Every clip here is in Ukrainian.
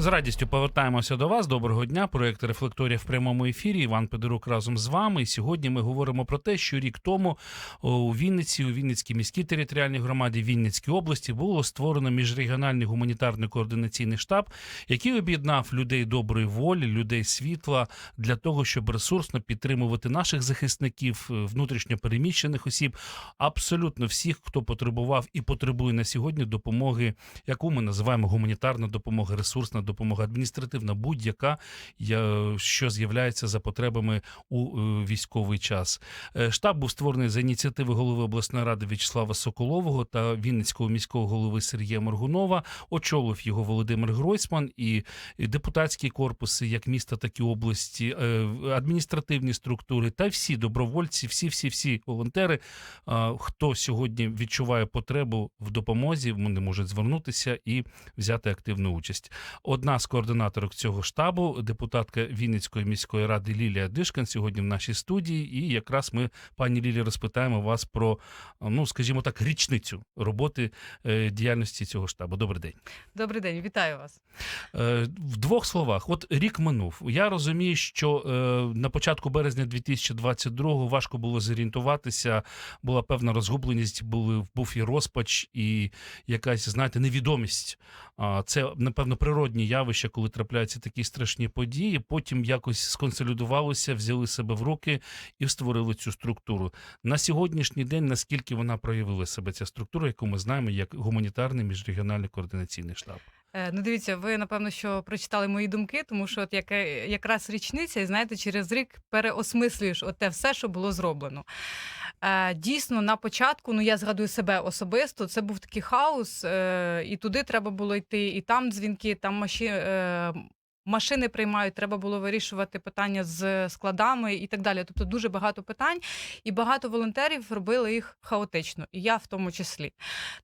З радістю повертаємося до вас. Доброго дня. Проект Рефлекторія в прямому ефірі. Іван Педорук разом з вами. Сьогодні ми говоримо про те, що рік тому у Вінниці, у Вінницькій міській територіальній громаді Вінницькій області було створено міжрегіональний гуманітарний координаційний штаб, який об'єднав людей доброї волі, людей світла для того, щоб ресурсно підтримувати наших захисників, е, внутрішньо переміщених осіб, абсолютно всіх, хто потребував і потребує на сьогодні допомоги, яку ми називаємо гуманітарна допомога, ресурсна допомога, адміністративна, будь-яка, що з'являється за потребами у е, військовий час. Е, Штаб був створений за ініціативи голови обласної ради В'ячеслава Соколового та Вінницького міського голови Сергія Моргунова. Очолив його Володимир Гройсман і і депутатські корпуси, як міста, так і області, е, адміністративні структури та всі добровольці, всі, всі, всі волонтери, хто сьогодні відчуває потребу в допомозі, вони можуть звернутися і взяти активну участь. Одна з координаторок цього штабу, депутатка Вінницької міської ради Лілія Дишкан, сьогодні в нашій студії. І якраз ми, пані Лілі, розпитаємо вас про, ну скажімо так, річницю роботи е, діяльності цього штабу. Добрий день. Добрий день, вітаю вас. Е, В двох словах, от рік минув. Я розумію, що е, на початку березня 2022 важко було зорієнтуватися, була певна розгубленість, були, був і розпач, і якась, знаєте, невідомість. Це, напевно, природні явища, коли трапляються такі страшні події. Потім якось сконсолідувалися, взяли себе в руки і створили цю структуру. На сьогоднішній день, наскільки вона проявила себе, ця структура, яку ми знаємо як гуманітарний міжрегіональний координаційний штаб. Е, Ну, дивіться, ви напевно, що прочитали мої думки, тому що от яке, якраз річниця, і знаєте, через рік переосмислюєш от те все, що було зроблено. Е, Дійсно, на початку, ну я згадую себе особисто, це був такий хаос, е, і туди треба було йти, і там дзвінки, там маші, е, машини приймають, треба було вирішувати питання з складами і так далі. Тобто дуже багато питань, і багато волонтерів робили їх хаотично, і я в тому числі.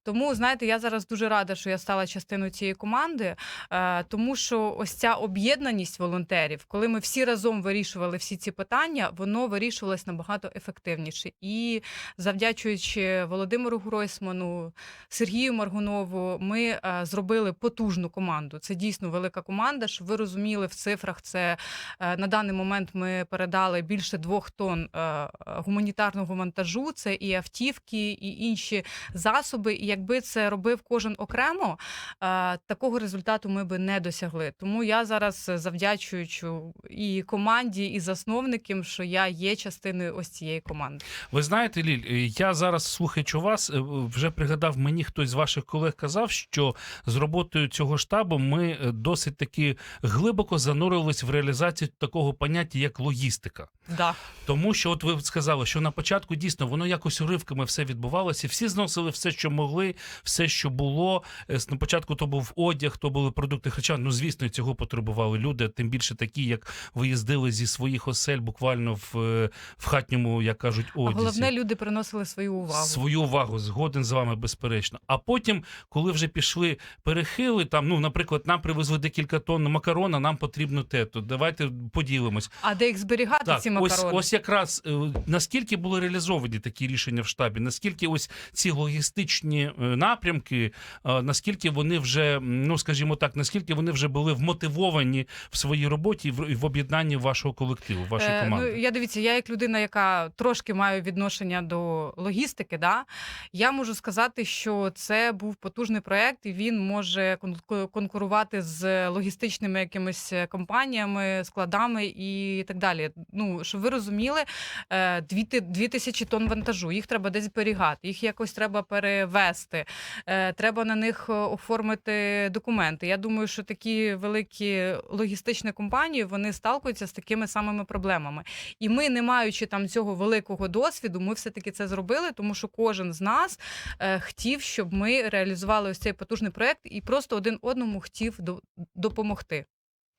Тому, знаєте, я зараз дуже рада, що я стала частиною цієї команди, е, тому що ось ця об'єднаність волонтерів, коли ми всі разом вирішували всі ці питання, воно вирішувалось набагато ефективніше. І завдячуючи Володимиру Гройсману, Сергію Маргунову, ми е, зробили потужну команду. Це дійсно велика команда. Щоб ви розуміли в цифрах, це е, на даний момент ми передали більше двох тонн е, гуманітарного вантажу. Це і автівки, і інші засоби. І якби це робив кожен окремо, е, такого результату ми би не досягли. Тому я зараз завдячуючи і команді, і засновникам, що я є частиною ось цієї команди. Ви знаєте, Ліль, я зараз слухаючи вас, вже пригадав, мені хтось з ваших колег казав, що з роботою цього штабу ми досить таки глибоко занурились в реалізацію такого поняття, як логістика. Да. Тому що, от ви сказали, що на початку дійсно воно якось уривками все відбувалося. Всі зносили все, що могли, все, що було. Е, На початку то був одяг, то були продукти харчування. Ну, звісно, цього потребували люди. Тим більше такі, як виїздили зі своїх осель, буквально в, е, в хатньому, як кажуть, А головне, люди приносили свою увагу. Свою увагу згоден з вами, безперечно. А потім, коли вже пішли перехили, там, ну, наприклад, нам привезли декілька тонн макарона, нам потрібно те, то давайте поділимось. А де їх зберігати, Так, ці ось, макарони? ось якраз е, наскільки були реалізовані такі рішення в штабі, наскільки ось ці логістичні е, напрямки, е, наскільки вони вже, ну скажімо так, наскільки вони вже були вмотивовані в своїй роботі і в, об'єднанні вашого колективу, вашої Е, команди? Ну, я дивіться, я як людина, яка трошки має відношення до логістики, да, я можу сказати, що це був потужний проект, і він може кон- конкурувати з логістичними якимись компаніями, складами і так далі. Ну, щоб ви розуміли, е, дві, тисячі тонн вантажу, їх треба десь зберігати, їх якось треба перевести, е, треба на них е, оформити документи. Я думаю, що такі великі логістичні компанії вони сталкуються з такими самими проблемами. І ми, не маючи там цього великого досвіду, ми все-таки це зробили, тому що кожен з нас е, хотів, щоб ми реалізували ось цей потужний проект і просто один одному хотів до- допомогти.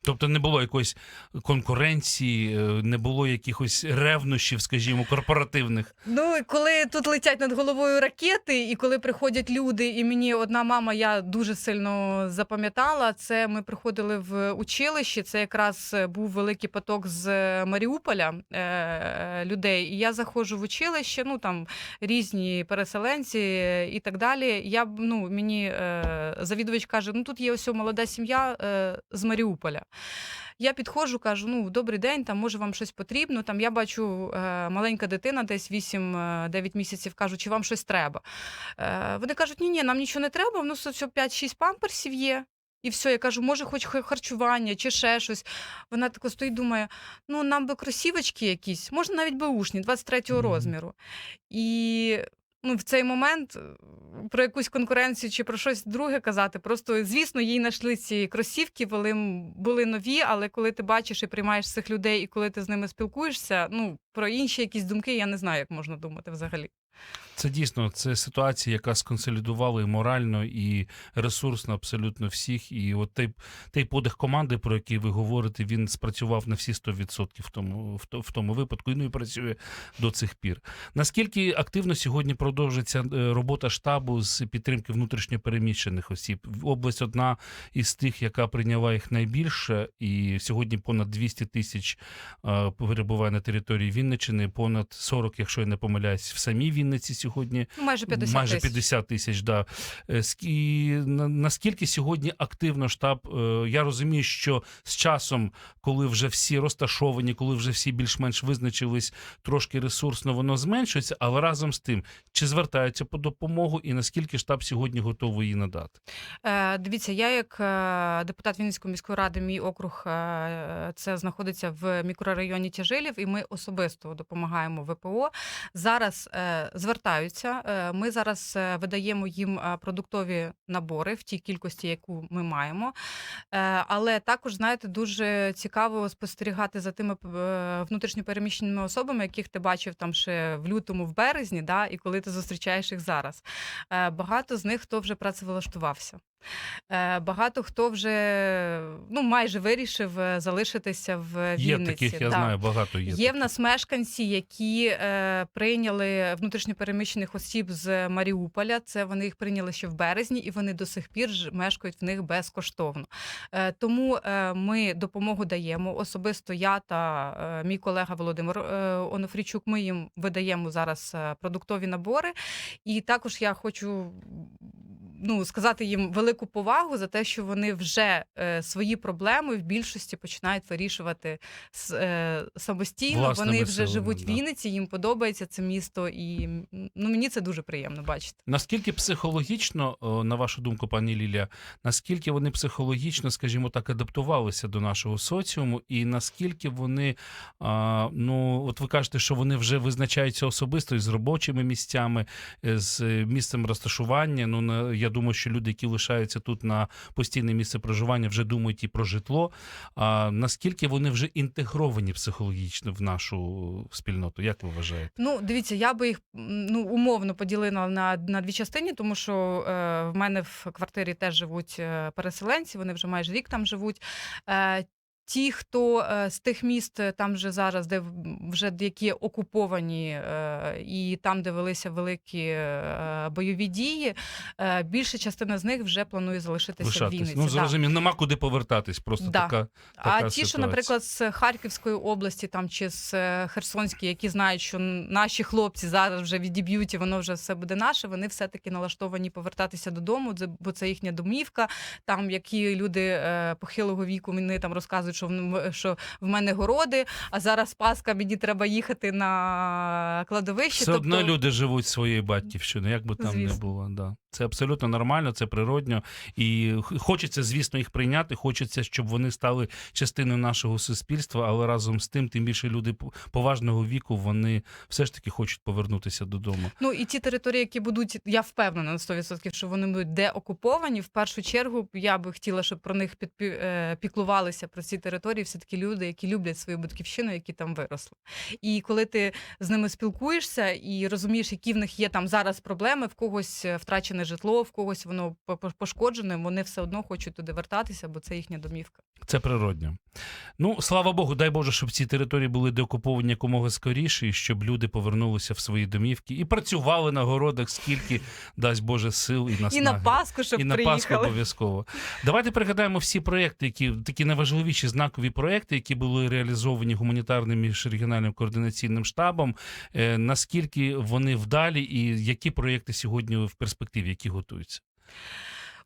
Тобто не було якоїсь конкуренції, е, не було якихось ревнощів, скажімо, корпоративних. Ну, коли тут летять над головою ракети, і коли приходять люди, і мені одна мама я дуже сильно запам'ятала. Це ми приходили в училище. Це якраз був великий поток з Маріуполя е, людей. І я заходжу в училище, ну там різні переселенці і так далі. Я ну мені е, завідувач каже: ну тут є ось молода сім'я е, з Маріуполя. Я підходжу, кажу: ну добрий день, там може вам щось потрібно. Там я бачу е, маленька дитина, десь 8-9 місяців, кажу, чи вам щось треба. Е, вони кажуть, ні, ні, нам нічого не треба, ну все 5-6 памперсів є. І все, я кажу, може, хоч харчування чи ще щось. Вона тако стоїть, думає: ну нам би кросівочки якісь, можна навіть беушні, 23-го Мгм. розміру. І ну, в цей момент е, про якусь конкуренцію чи про щось друге казати. Просто, звісно, їй знайшли ці кросівки, вони були нові, але коли ти бачиш і приймаєш цих людей, і коли ти з ними спілкуєшся, ну про інші якісь думки я не знаю, як можна думати взагалі. Це дійсно це ситуація, яка сконсолідувала і морально, і ресурсно абсолютно всіх. І от той, той подих команди, про який ви говорите, він спрацював на всі 100% в тому, в, то- в тому випадку, і ну і працює до цих пір. Наскільки активно сьогодні продовжується е, робота штабу з підтримки внутрішньопереміщених осіб? Область одна із тих, яка прийняла їх найбільше, і сьогодні понад 200 тисяч е, перебуває на території Вінниччини, понад 40, якщо я не помиляюсь, в самій Вінниці сьогодні майже 50 майже тисяч. 50 тисяч. Да. Е, скі- Наскільки сьогодні активно штаб? е, Я розумію, що з часом, коли вже всі розташовані, коли вже всі більш-менш визначились, трошки ресурсно воно зменшується, але разом з тим, чи звертаються по допомогу, і наскільки штаб сьогодні готовий її надати? Е, Дивіться, я як депутат Вінницької міської ради, мій округ це знаходиться в мікрорайоні Тяжилів, і ми особисто допомагаємо ВПО. Зараз е, звертаються. Е, Ми зараз е, видаємо їм е, продуктові набори в тій кількості, яку ми маємо. Але також, знаєте, дуже цікаво спостерігати за тими внутрішньопереміщеними особами, яких ти бачив там ще в лютому, в березні, да, і коли ти зустрічаєш їх зараз. Багато з них хто вже працевлаштувався. Е, Багато хто вже ну майже вирішив е, залишитися в Є таких, я да. знаю, багато є. Є в нас мешканці, які е, прийняли внутрішньопереміщених осіб з Маріуполя. Це вони їх прийняли ще в березні, і вони до сих пір ж мешкають в них безкоштовно. Е, тому е, ми допомогу даємо. Особисто я та е, мій колега Володимир е, Онофрійчук. Ми їм видаємо зараз е, продуктові набори. І також я хочу. Ну, сказати їм велику повагу за те, що вони вже е, свої проблеми в більшості починають вирішувати с- е, самостійно. Власними вони вже силами, живуть да. в Вінниці, їм подобається це місто, і ну мені це дуже приємно бачити. Наскільки психологічно, на вашу думку, пані Лілія, наскільки вони психологічно, скажімо так, адаптувалися до нашого соціуму, і наскільки вони, а, ну от ви кажете, що вони вже визначаються особисто із робочими місцями, е, з е, місцем розташування. Ну на я думаю, що люди, які лишаються тут на постійне місце проживання, вже думають і про житло. А наскільки вони вже інтегровані психологічно в нашу спільноту? Як ви вважаєте? Ну, дивіться, я би їх ну умовно поділила на, на дві частини, тому що е, в мене в квартирі теж живуть е, переселенці, вони вже майже рік там живуть. Е, Ті, хто е, з тих міст, е, там же зараз, де вже які окуповані, е, і там, де велися великі бойові дії, більша частина з них вже планує залишитися в Вінниці. Ну зрозуміло, нема куди повертатись. Просто Да. така. А така ті, що, наприклад, з Харківської області там чи з Херсонської, які знають, що наші хлопці зараз вже відіб'ють, і воно вже все буде наше. Вони все-таки налаштовані повертатися додому, бо це їхня домівка. Там які люди похилого віку вони там розказують, що в що в мене городи, а зараз Пасха, мені треба їхати на кладовище. Все одно тобто, люди живуть своєю батьківщиною, як би там не було. Да. Це абсолютно нормально, це природньо. І хочеться, звісно, їх прийняти. Хочеться, щоб вони стали частиною нашого суспільства, але разом з тим, тим більше люди поважного віку, вони все ж таки хочуть повернутися додому. Ну і ті території, які будуть, я впевнена на 100%, що вони будуть деокуповані. В першу чергу я би хотіла, щоб про них підпі- е, піклувалися про ці території все таки люди, які люблять свою батьківщину, які там виросли. І коли ти з ними спілкуєшся і розумієш, які в них є там зараз проблеми, в когось е, втрачене житло, в когось воно по- по- пошкоджене, вони все одно хочуть туди вертатися, бо це їхня домівка. Це природньо. Ну, слава Богу, дай Боже, щоб ці території були деокуповані якомога скоріше, і щоб люди повернулися в свої домівки і працювали на городах, скільки дасть Боже сил і І на Пасху, щоб і на Пасху обов'язково. Давайте пригадаємо всі проекти, які такі найважливіші знакові проекти, які були реалізовані гуманітарним міжрегіональним координаційним штабом. Е, наскільки вони вдалі, і які проекти сьогодні в перспективі, які готуються?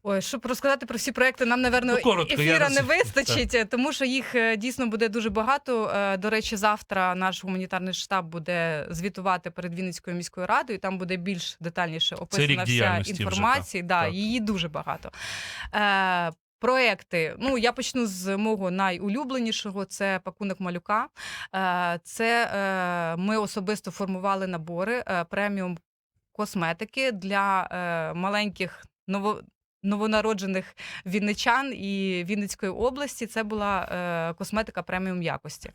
Ой, щоб розказати про всі проекти, нам, напевно, Ну, коротко, ефіра не вистачить, е, тому що їх е, дійсно буде дуже багато. Е, До речі, завтра наш гуманітарний штаб буде звітувати перед Вінницькою міською радою. Там буде більш детальніше описана вся діяльності вже, інформація. Да, Так. її дуже багато. Проекти, ну я почну з мого найулюбленішого. Це пакунок малюка. Е, Це е, ми особисто формували набори е, преміум косметики для маленьких ново. Новонароджених вінничан і Вінницької області це була е, косметика преміум якості.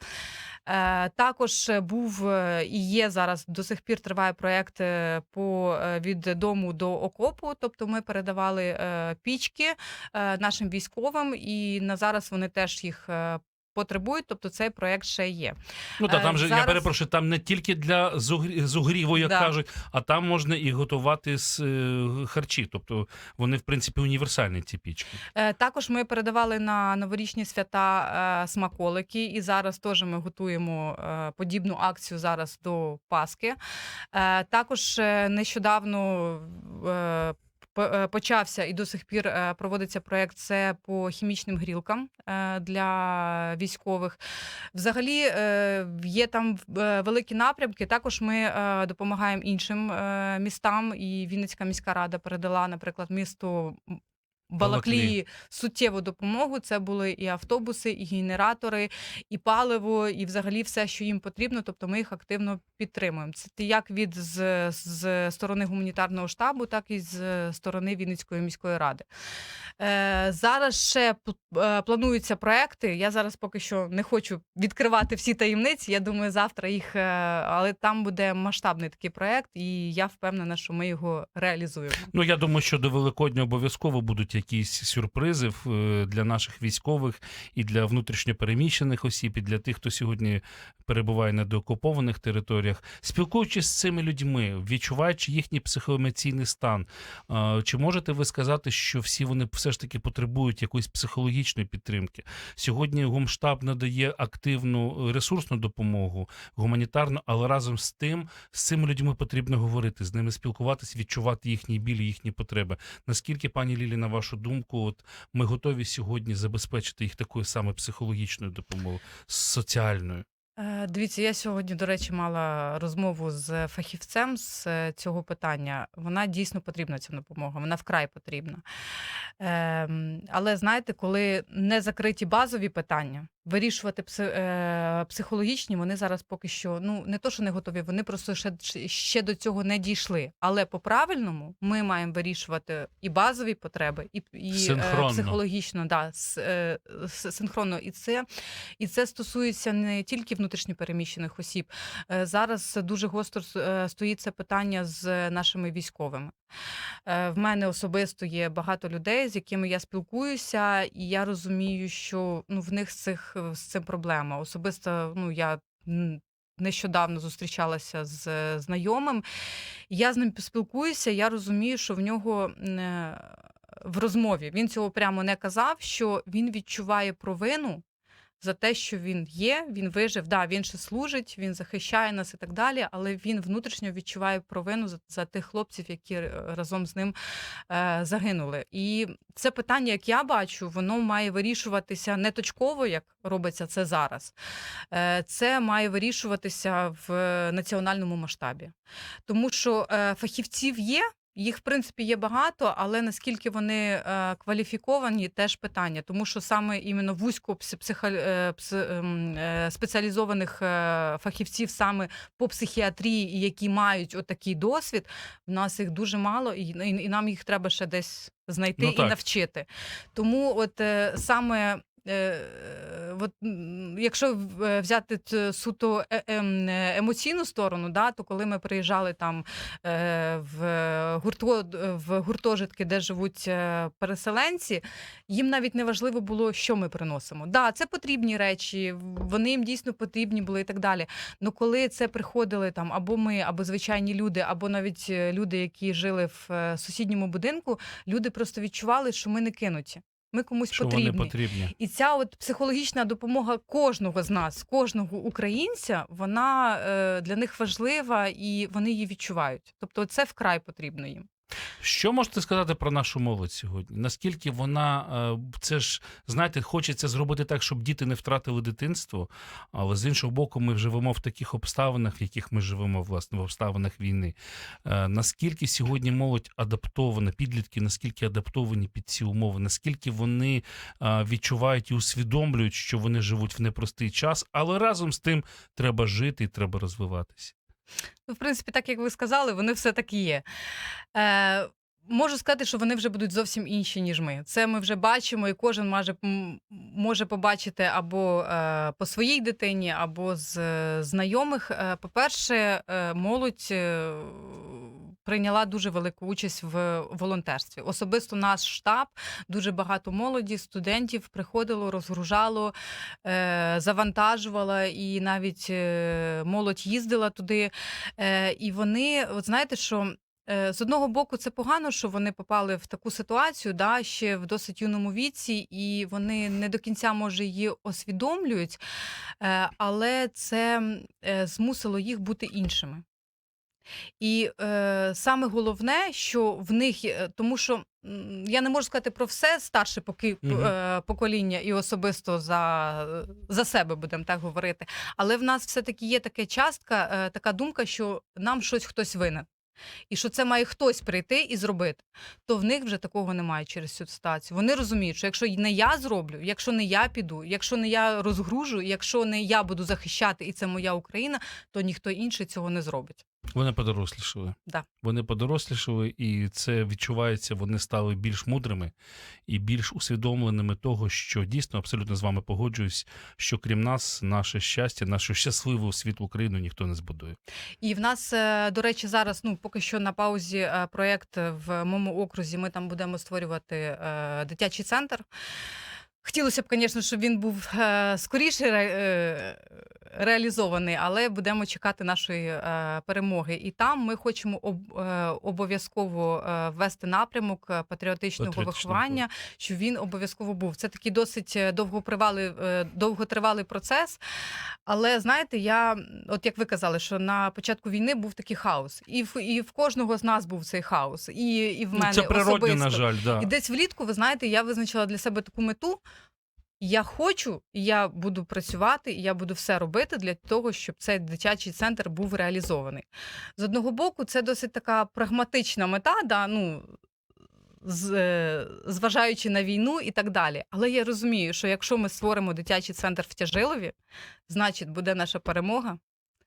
Е, також був е, і є зараз до сих пір триває проєкт е, по від дому до окопу. Тобто ми передавали пічки нашим військовим, і на зараз вони теж їх. Потребують, тобто цей проект ще є. Ну та Е, там же я перепрошую, там не тільки для зугрі- зугріву, як Да. кажуть, а там можна і готувати з е, харчі. Тобто вони, в принципі, універсальні ці пічки. Е, Також ми передавали на новорічні свята смаколики, і зараз теж ми готуємо подібну акцію зараз до Пасхи. Е, Також нещодавно почався і до сих пір е, проводиться проект. це по хімічним грілкам е, для військових. Взагалі е, є там е, великі напрямки. Також ми е, допомагаємо іншим е, містам, і Вінницька міська рада передала, наприклад, місту. Балаклії суттєву допомогу. Це були і автобуси, і генератори, і паливо, і взагалі все, що їм потрібно. Тобто ми їх активно підтримуємо. Це як від з, з сторони гуманітарного штабу, так і з сторони Вінницької міської ради. Е, зараз ще е, плануються проекти. Я зараз поки що не хочу відкривати всі таємниці. Я думаю, завтра їх, е, але там буде масштабний такий проект, і я впевнена, що ми його реалізуємо. Ну я думаю, що до Великодня обов'язково будуть якісь сюрпризи для наших військових і для внутрішньопереміщених осіб, і для тих, хто сьогодні перебуває на деокупованих територіях. Спілкуючись з цими людьми, відчуваючи їхній психоемоційний стан, чи можете ви сказати, що всі вони все ж таки потребують якоїсь психологічної підтримки? Сьогодні гумштаб надає активну е, ресурсну допомогу, гуманітарну, але разом з тим з цими людьми потрібно говорити, з ними спілкуватися, відчувати їхній біль, їхні потреби. Наскільки, пані Лілі, на вашу думку, от ми готові сьогодні забезпечити їх такою саме психологічною допомогою, соціальною? Е, Дивіться, я сьогодні, до речі, мала розмову з фахівцем з е, цього питання. Вона дійсно потрібна ця допомога, вона вкрай потрібна. Ем, Але знаєте, коли не закриті базові питання, вирішувати е, психологічні, вони зараз поки що ну не то, що не готові, вони просто ще, ще до цього не дійшли. Але по-правильному ми маємо вирішувати і базові потреби, і, і е, Синхронно. психологічно, да, с- е, с- синхронно. І це і це стосується не тільки внутрішньопереміщених осіб. Зараз дуже гостро стоїть це питання з нашими військовими. В мене особисто є багато людей, з якими я спілкуюся, і я розумію, що ну, в них з, цих, з цим проблема. Особисто ну, я нещодавно зустрічалася з е, знайомим. Я з ним спілкуюся, я розумію, що в нього. е, В розмові він цього прямо не казав, що він відчуває провину за те, що він є, він вижив. Да, він ще служить, він захищає нас і так далі, але він внутрішньо відчуває провину за, за тих хлопців, які е, разом з ним е, загинули. І це питання, як я бачу, воно має вирішуватися не точково, як робиться це зараз. Е, це має вирішуватися в національному масштабі. Тому що е, фахівців є. Їх, в принципі, є багато, але наскільки вони е, кваліфіковані, теж питання. Тому що саме іменно вузько е, ем, е, спеціалізованих фахівців саме по психіатрії, які мають отакий досвід, в нас їх дуже мало, і, і, і нам їх треба ще десь знайти Ну, і навчити. Тому, от саме. Е, от, якщо е, взяти суто е- ем, е, емоційну сторону, да, то коли ми приїжджали там е, в, гурто, в гуртожитки, де живуть е, переселенці, їм навіть не важливо було, що ми приносимо. Да, це потрібні речі, вони їм дійсно потрібні були і так далі. Ну коли це приходили там або ми, або звичайні люди, або навіть е, люди, які жили в е, сусідньому будинку, люди просто відчували, що ми не кинуті. Ми комусь Що потрібні. вони потрібні? І ця от психологічна допомога кожного з нас, кожного українця, вона е, для них важлива і вони її відчувають. Тобто, це вкрай потрібно їм. Що можете сказати про нашу молодь сьогодні? Наскільки вона е, це ж знаєте, хочеться зробити так, щоб діти не втратили дитинство, але з іншого боку, ми живемо в таких обставинах, в яких ми живемо, власне, в обставинах війни. Е, Наскільки сьогодні молодь адаптована, підлітки, наскільки адаптовані під ці умови, наскільки вони е, відчувають і усвідомлюють, що вони живуть в непростий час, але разом з тим треба жити і треба розвиватися. Ну, в принципі, так як ви сказали, вони все таки є. Е, Можу сказати, що вони вже будуть зовсім інші, ніж ми. Це ми вже бачимо, і кожен може, може побачити або е, по своїй дитині, або з е, знайомих. Е, по-перше, е, молодь е, прийняла дуже велику участь в волонтерстві. Особисто наш штаб, дуже багато молоді, студентів приходило, розгружало, е, завантажувала, і навіть е, молодь їздила туди. Е, і вони, от знаєте, що. З одного боку, це погано, що вони попали в таку ситуацію, да, ще в досить юному віці, і вони не до кінця може її освідомлюють, але це змусило їх бути іншими. І е, саме головне, що в них є, тому що я не можу сказати про все старше поки, Мгм. е, покоління і особисто за, за себе будемо так говорити. Але в нас все-таки є така частка, е, така думка, що нам щось хтось винен. І що це має хтось прийти і зробити, то в них вже такого немає через цю ситуацію. Вони розуміють, що якщо не я зроблю, якщо не я піду, якщо не я розгружу, якщо не я буду захищати, і це моя Україна, то ніхто інший цього не зробить. Вони подорослішали. Да. Вони подорослішали, і це відчувається. Вони стали більш мудрими і більш усвідомленими того, що дійсно абсолютно з вами погоджуюсь, що крім нас, наше щастя, нашу щасливу світлу Україну ніхто не збудує. І в нас, е, до речі, зараз ну поки що на паузі е, проєкт в моєму окрузі. Ми там будемо створювати е, дитячий центр. Хотілося б, звісно, щоб він був скоріше реалізований, але будемо чекати нашої е, перемоги. І там ми хочемо е, обов'язково е, ввести напрямок патріотичного виховання, щоб він обов'язково був. Це такий досить довготривалий, довготривалий процес. Але знаєте, я, от як ви казали, що на початку війни був такий хаос, і в, і в кожного з нас був цей хаос, і, і в мене Ну, це природне, особисто. на жаль, да. І десь влітку, ви знаєте, я визначила для себе таку мету. Я хочу, я буду працювати, я буду все робити для того, щоб цей дитячий центр був реалізований. З одного боку, це досить така прагматична мета, да, ну, з, е, зважаючи на війну і так далі. Але я розумію, що якщо ми створимо дитячий центр в Тяжилові, значить буде наша перемога,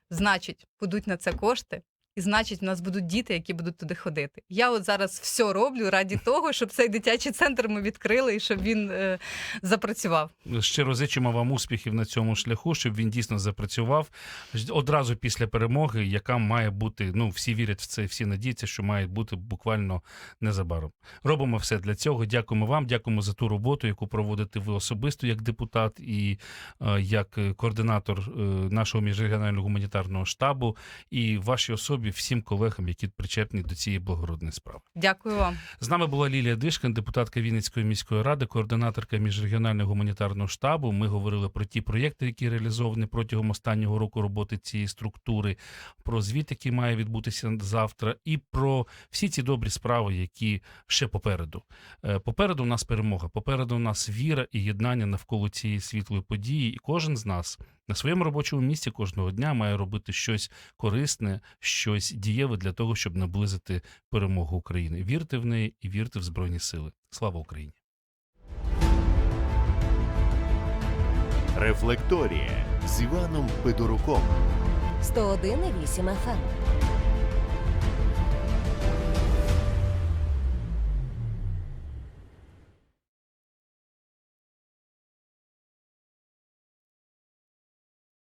значить, будуть на це кошти. І значить, у нас будуть діти, які будуть туди ходити. Я от зараз все роблю раді того, щоб цей дитячий центр ми відкрили і щоб він е, запрацював. Щиро зичимо вам успіхів на цьому шляху, щоб він дійсно запрацював одразу після перемоги, яка має бути. Ну всі вірять в це, всі надіються, що має бути буквально незабаром. Робимо все для цього. Дякуємо вам, дякуємо за ту роботу, яку проводите ви особисто як депутат і е, як е, координатор е, нашого міжрегіонального гуманітарного штабу, і вашій особі, всім колегам, які причетні до цієї благородної справи. Дякую вам. З нами була Лілія Дишкин, депутатка Вінницької міської ради, координаторка міжрегіонального гуманітарного штабу. Ми говорили про ті проєкти, які реалізовані протягом останнього року роботи цієї структури, про звіт, який має відбутися завтра, і про всі ці добрі справи, які ще попереду. Е, Попереду у нас перемога, попереду у нас віра і єднання навколо цієї світлої події. І кожен з нас на своєму робочому місці кожного дня має робити щось корисне, щось дієве для того, щоб наблизити перемогу України. Вірте в неї і вірте в Збройні Сили. Слава Україні! Рефлекторія з Іваном Федоруком. 101,8 FM.